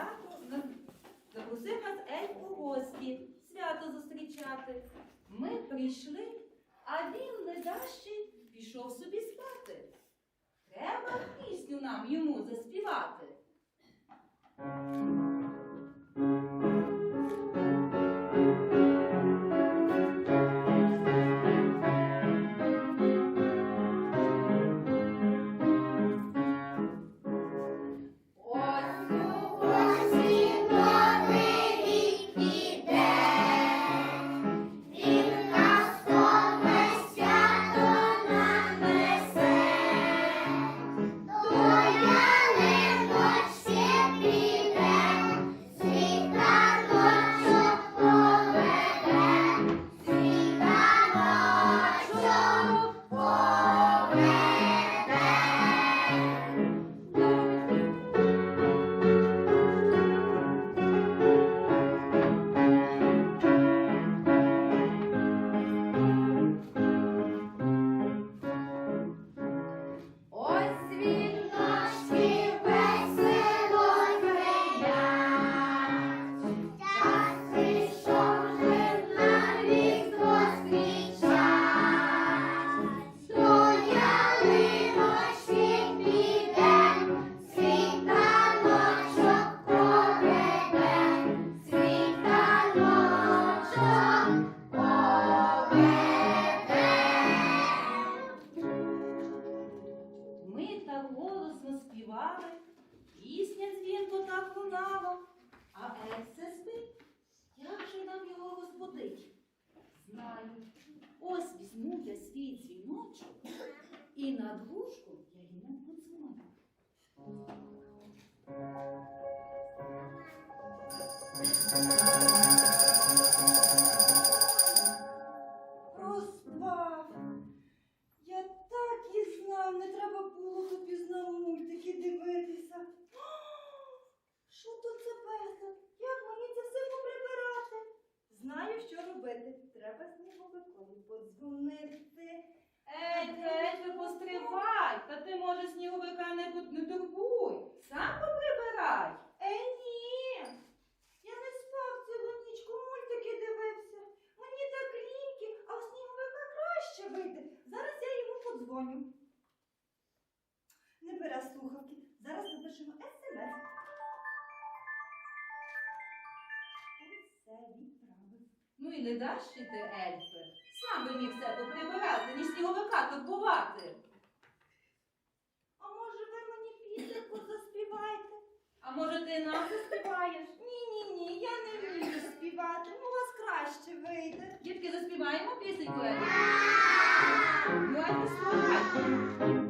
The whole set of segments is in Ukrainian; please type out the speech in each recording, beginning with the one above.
свято запросив нас Ель у гості, свято зустрічати. Ми прийшли, а він не дащий пішов собі спати. Треба пісню нам йому заспівати. Ну і не даш ти, Ельфи, сам би міг все поприбирати, ні сніговика турбувати. А може, ви мені пісеньку заспіваєте? А може, ти нас заспіваєш? Ні, ні, ні, я не вмію співати. Ну, вас краще вийде. Дітки, заспіваємо пісеньку, Ельфи? Ну, Ельфи, слухай.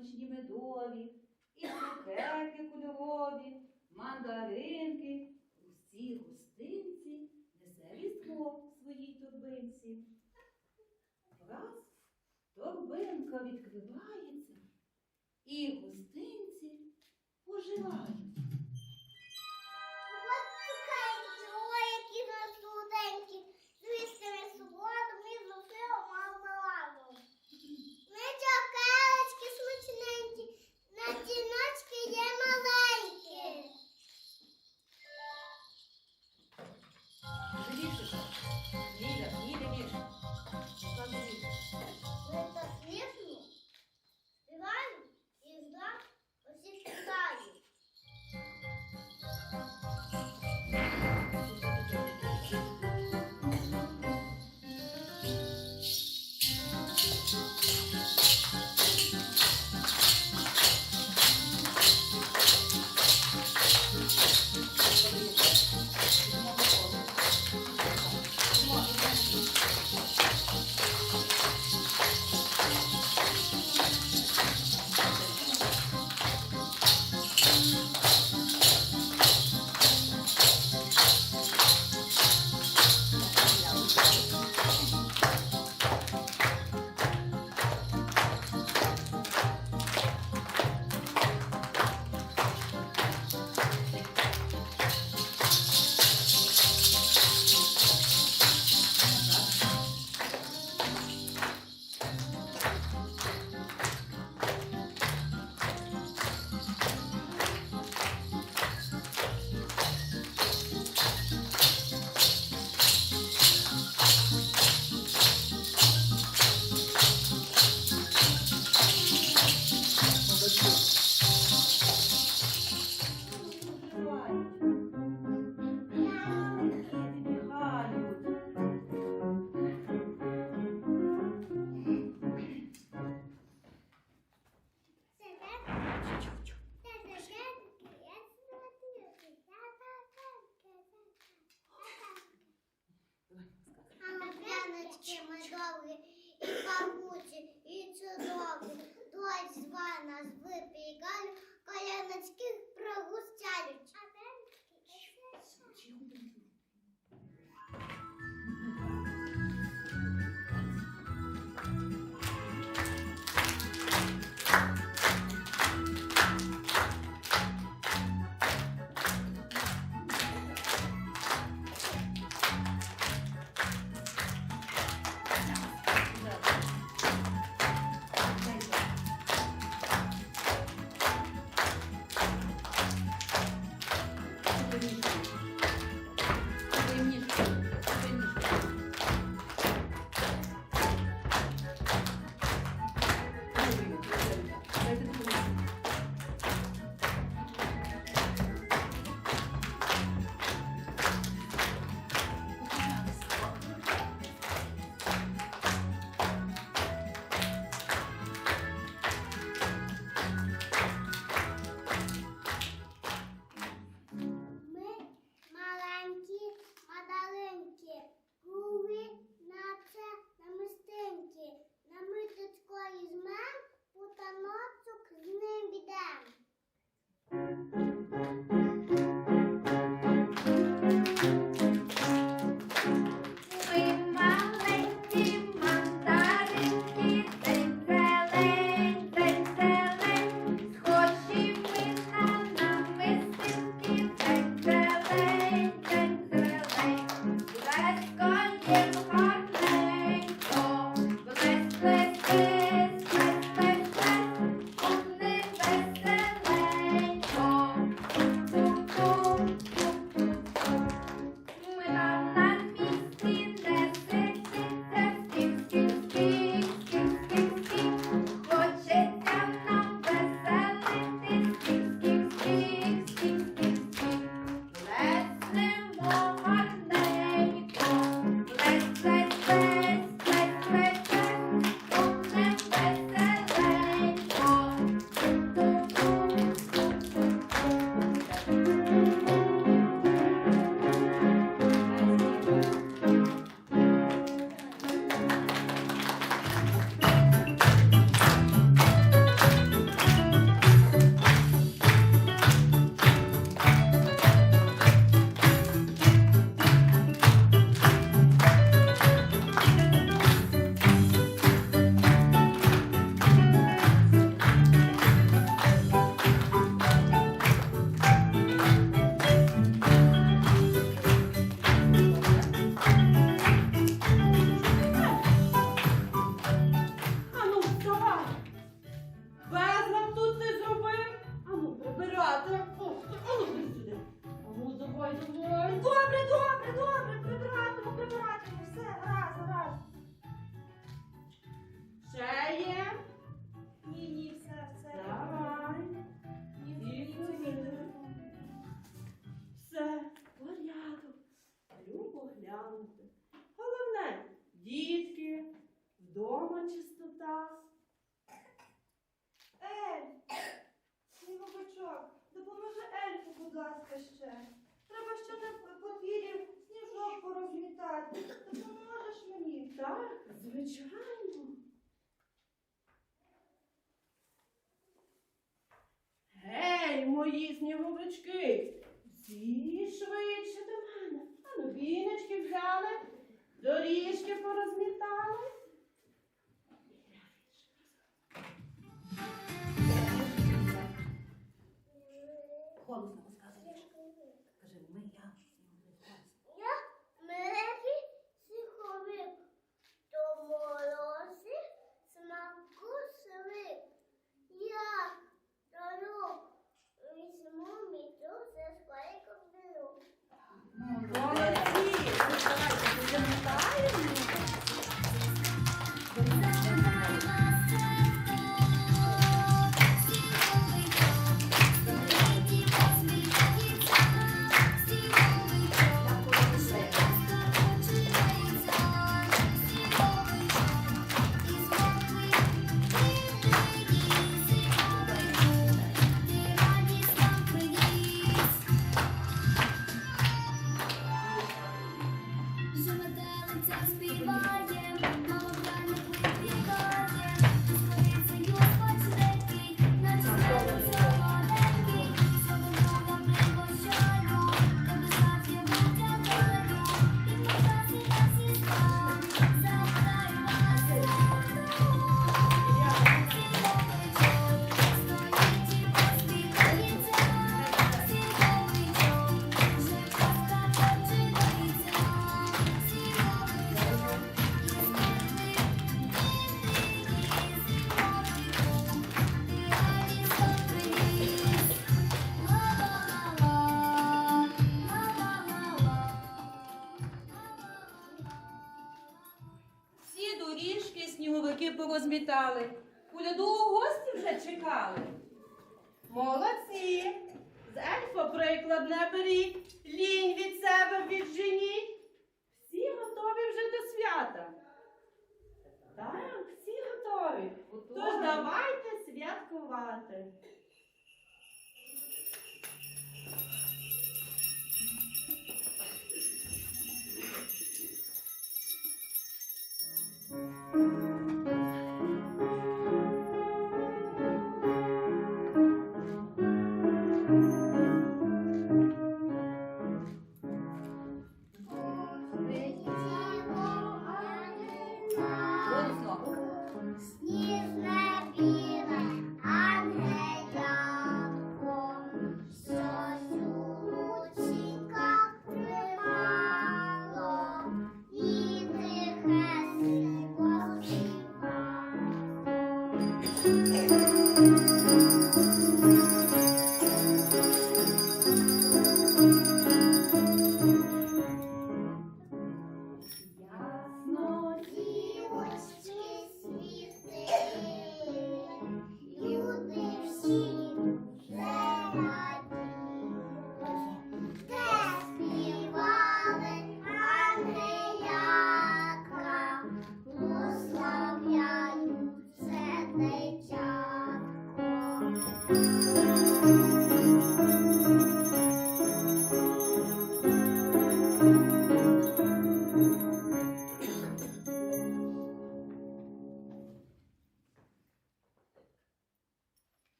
Смачні медові, і цукерки кульові, мандаринки. Усі гостинці несе різдво в своїй торбинці. Раз торбинка відкривається, і гостинці поживають. Ліля, Ліля, Ліля. Показуй. звичайно. Гей, мої сніговички, всі швидше до мене. А ну, віночки взяли, доріжки порозмітали. дробовики порозмітали. Урядового гості вже чекали. Молодці! З ельфа приклад не беріть, лінь від себе відженіть. Всі готові вже до свята. Так, всі готові. Тож давайте святкувати.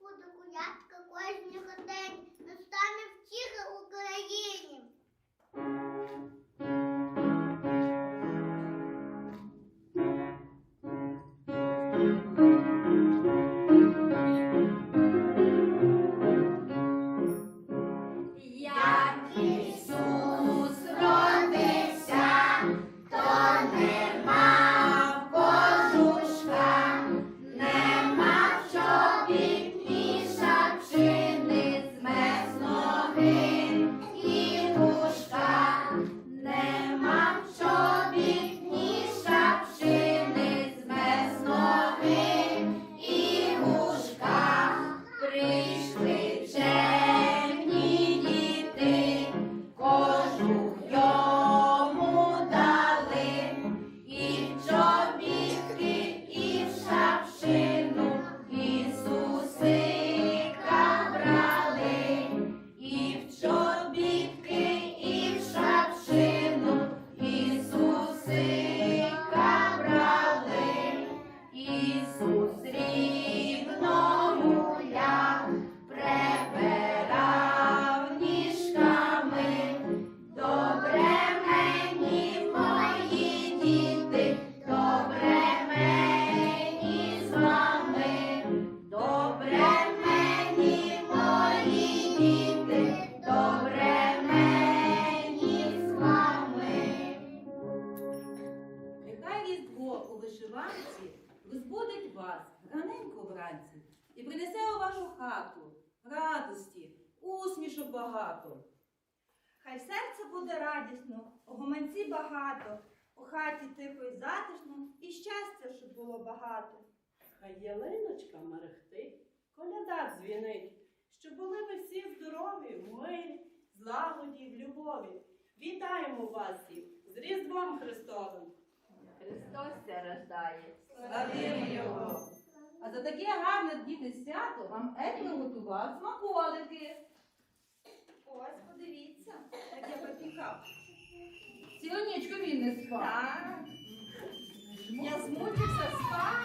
Буду гуляти. Злагоді, в любові. Вітаємо вас всіх з Різдвом Христовим! Христос рождає. Славімо його! А за таке гарне діти свято вам Ед приготував смаколики. Ось, подивіться, як я попікав. Цілу нічку він не спав. Так, я змучився, спав.